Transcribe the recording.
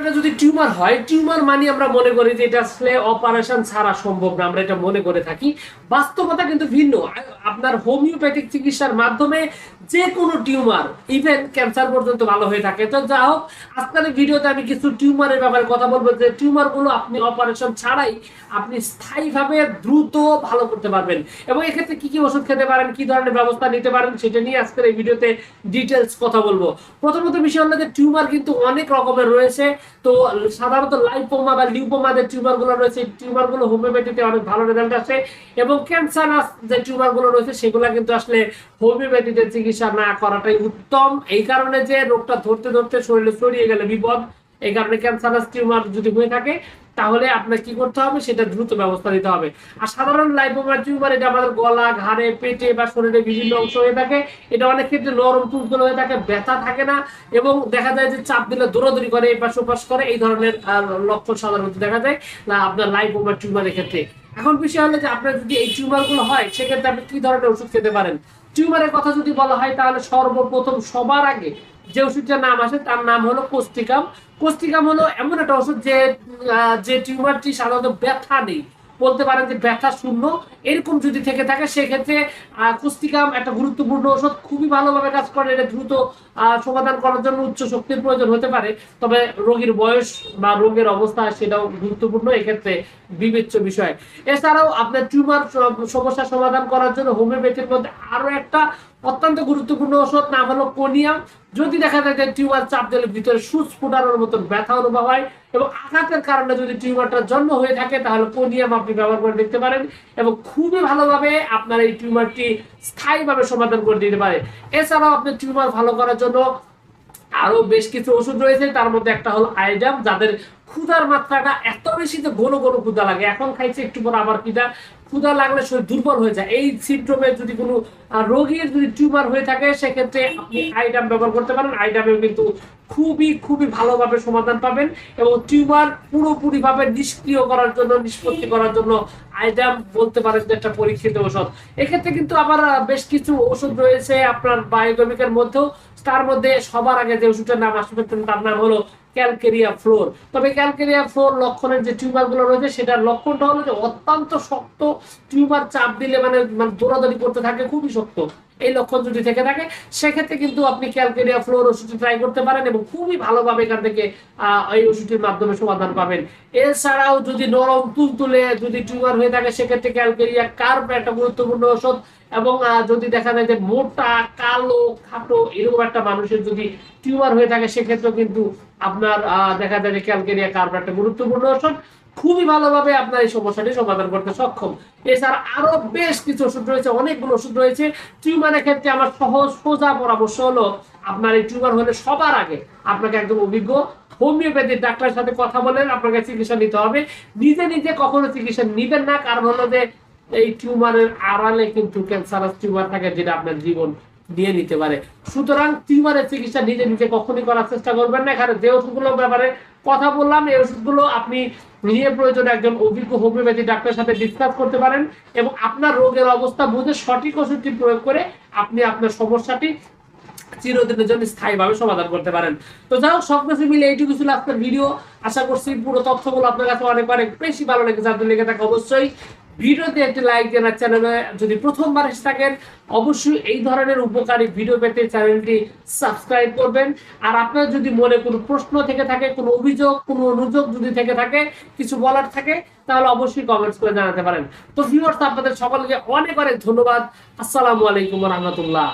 এটা যদি টিউমার হয়, টিউমার মানে আমরা মনে করি যে এটা আসলে অপারেশন ছাড়া সম্ভব না, আমরা এটা মনে করে থাকি। বাস্তবতা কিন্তু ভিন্ন। আপনার হোমিওপ্যাথিক চিকিৎসার মাধ্যমে যে কোনো টিউমার ইভেন ক্যান্সার পর্যন্ত ভালো হয়ে থাকে। তো যা হোক, আজকের ভিডিওতে আমি কিছু টিউমারের ব্যাপারে কথা বলব যে টিউমারগুলো আপনি অপারেশন ছাড়াই আপনি স্থায়ীভাবে দ্রুত ভালো করতে পারবেন। এবং এক্ষেত্রে কি কি ওষুধ খেতে পারেন, কি ধরনের ব্যবস্থা নিতে পারেন, সেটা নিয়ে আজকের এই ভিডিওতে ডিটেলস কথা বলব। প্রথমত বিষয় হলো যে টিউমার কিন্তু অনেক রকমের রয়েছে। তো সাধারণত লাইপোমা বা লিউপোমা যে টিউমারগুলো রয়েছে টিউমারগুলো হোমিওপ্যাথিতে অনেক ভালো রেজাল্ট আসে। এবং ক্যান্সার যে টিউমারগুলো রয়েছে, সেগুলো কিন্তু আসলে হোমিওপ্যাথিতে চিকিৎসা না করাটাই উত্তম। এই কারণে যে রোগটা ধরতে ধরতে শরীরে ছড়িয়ে গেলে বিপদ, এই কারণে ক্যান্সারাস টিউমার যদি হয়ে থাকে, তাহলে আপনার কি করতে হবে? সেটা দ্রুত ব্যবস্থা নিতে হবে। আর সাধারণ লাইপোমা টিউমার এটা আমাদের গলা, ঘাড়ে, পেটে বা শরীরে বিভিন্ন অংশ হয়ে থাকে। এটা অনেক ক্ষেত্রে নরম, তুলতুলে হয়ে থাকে, ব্যথা থাকে না এবং দেখা যায় যে চাপ দিলে দৌড়াদৌড়ি করে, এপাশ ওপাশ করে, এই ধরনের লক্ষণ সাধারণত দেখা যায় না আপনার লাইপোমা টিউমারের ক্ষেত্রে। এখন বিষয় হলো যে আপনার যদি এই টিউমারগুলো হয়, সেক্ষেত্রে আপনি কি ধরনের ওষুধ খেতে পারেন? টিউমারের কথা যদি বলা হয়, তাহলে সর্বপ্রথম সবার আগে যে ওষুধটার নাম আসে, তার নাম হলো কোস্টিকাম কোস্টিকাম হলো এমন একটা ওষুধ যে যে টিউমারটি সাধারণত ব্যথা নেই। বলতে পারেন যে ব্যথা শূন্য, এরকম যদি থেকে থাকে, সেক্ষেত্রে কুস্তিকাম একটা গুরুত্বপূর্ণ ওষুধ খুবই ভালোভাবে কাজ করে, এটা দ্রুত সমাধান করার জন্য উচ্চ শক্তির প্রয়োজন হতে পারে। তবে রোগীর বয়স বা রোগের অবস্থা সেটাও গুরুত্বপূর্ণ, এক্ষেত্রে বিবেচ্য বিষয়। এছাড়াও আপনার টিউমার সমস্যা সমাধান করার জন্য হোমিওপ্যাথির মধ্যে আরও একটা অত্যন্ত গুরুত্বপূর্ণ ওষুধ, নাম হলো কোনিয়াম যদি দেখা যায় যে টিউমার চাপ দিলে ভিতরে সুচ ফুটানোর মতন ব্যথা অনুভব হয় এবং আঘাতের কারণে যদি টিউমারটা জন্ম হয়ে থাকে, তাহলে কোনিয়াম আপনি ব্যবহার করে দেখতে পারেন এবং খুবই ভালোভাবে আপনার এই টিউমারটি স্থায়ীভাবে সমাধান করে দিতে পারে। এছাড়াও আপনি টিউমার ভালো করার জন্য আরও বেশ কিছু ওষুধ রয়েছে, তার মধ্যে একটা হলো আইডাম যাদের ক্ষুধার মাত্রাটা এত বেশি যে ঘন ঘন ক্ষুধা লাগে। এখন খাইছে একটু পর আবার ক্ষুধা ক্ষুধা লাগলে শরীর দুর্বল হয়ে যায়। এই সিমটমে যদি কোনো রোগীর যদি টিউমার হয়ে থাকে, সেক্ষেত্রে আপনি আইডাম ব্যবহার করতে পারেন। আইডামেও কিন্তু খুবই খুবই ভালোভাবে সমাধান পাবেন এবং টিউমার পুরোপুরি ভাবে নিষ্ক্রিয় করার জন্য, নিষ্পত্তি করার জন্য আইডাম বলতে পারেন যে একটা পরীক্ষিত ওষুধ এক্ষেত্রে কিন্তু আবার বেশ কিছু ওষুধ রয়েছে আপনার বায়োকেমিকের মধ্যেও। তার মধ্যে সবার আগে যে ওষুধটার নাম আসবে, তার নাম হলো ক্যালকেরিয়া ফ্লোর। তবে ক্যালকেরিয়া ফ্লোর লক্ষণের যে টিউমারগুলো রয়েছে, সেটার লক্ষণটা হলো যে অত্যন্ত শক্ত, টিউমার চাপ দিলে মানে মানে দৌড়াদৌড়ি করতে থাকে, খুবই শক্ত। এই লক্ষণ যদি থেকে থাকে, সেক্ষেত্রে কিন্তু আপনি ক্যালকেরিয়া ফ্লোর ওষুধটি ট্রাই করতে পারেন এবং খুবই ভালোভাবে এখান থেকে এই ওষুধটির মাধ্যমে সমাধান পাবেন। এছাড়াও যদি নরম, তুলতুলে যদি টিউমার হয়ে থাকে, সেক্ষেত্রে ক্যালকেরিয়া কার্প একটা গুরুত্বপূর্ণ ওষুধ। এবং যদি দেখা যায় যে মোটা, কালো, খাটো এরকম একটা মানুষের যদি টিউমার হয়ে থাকে, সেক্ষেত্রেও কিন্তু আপনার দেখা যায় যে ক্যালকেরিয়া কার্প একটা গুরুত্বপূর্ণ ওষুধ খুবই ভালোভাবে আপনার এই সমস্যাটি সমাধান করতে সক্ষম। এছাড়া আরও বেশ কিছু ওষুধ রয়েছে, অনেকগুলো ওষুধ রয়েছে। টিউমারের ক্ষেত্রে আমার সহজ, সোজা পরামর্শ হলো, আপনার এই টিউমার হলে সবার আগে আপনাকে একদম অভিজ্ঞ হোমিওপ্যাথির ডাক্তারের সাথে কথা বলেন, আপনাকে চিকিৎসা নিতে হবে। নিজে নিজে কখনো চিকিৎসা নিবেন না, কারণ হলো যে এই টিউমারের আড়ালে কিন্তু ক্যান্সারাস টিউমার থাকে যেটা আপনার জীবন নিয়ে নিতে পারে। সুতরাং টিউমারের চিকিৎসা নিজে নিজে কখনই করার চেষ্টা করবেন না। এখানে যে ওষুধগুলোর ব্যাপারে কথা বললাম, এই ওষুধগুলো আপনি নিয়ে প্রয়োজনে একজন অভিজ্ঞ হোমিওপ্যাথি ডাক্তারের সাথে ডিসকাস করতে পারেন এবং আপনার রোগের অবস্থা বুঝে সঠিক ওষুধটি প্রয়োগ করে আপনি আপনার সমস্যাটি চিরদিনের জন্য স্থায়ীভাবে সমাধান করতে পারেন। তো যাই হোক, সব কিছু মিলে এইটুকু ছিল আজকের ভিডিও। আশা করছি পুরো তথ্যগুলো আপনার কাছে অনেক অনেক বেশি ভালো লেগেছে। আপনার লেগে থাকে অবশ্যই ভিডিওতে একটি লাইক দেন আর চ্যানেলে যদি প্রথমবার এসে থাকেন, অবশ্যই এই ধরনের উপকারী ভিডিও পেতে চ্যানেলটি সাবস্ক্রাইব করবেন। আর আপনার যদি মনে কোনো প্রশ্ন থেকে থাকে, কোনো অভিযোগ, কোনো অনুযোগ যদি থেকে থাকে, কিছু বলার থাকে, তাহলে অবশ্যই কমেন্টস করে জানাতে পারেন। তো ভিউয়ার্স আপনাদের সকলকে অনেক অনেক ধন্যবাদ। আসসালামু আলাইকুম রহমতুল্লাহ।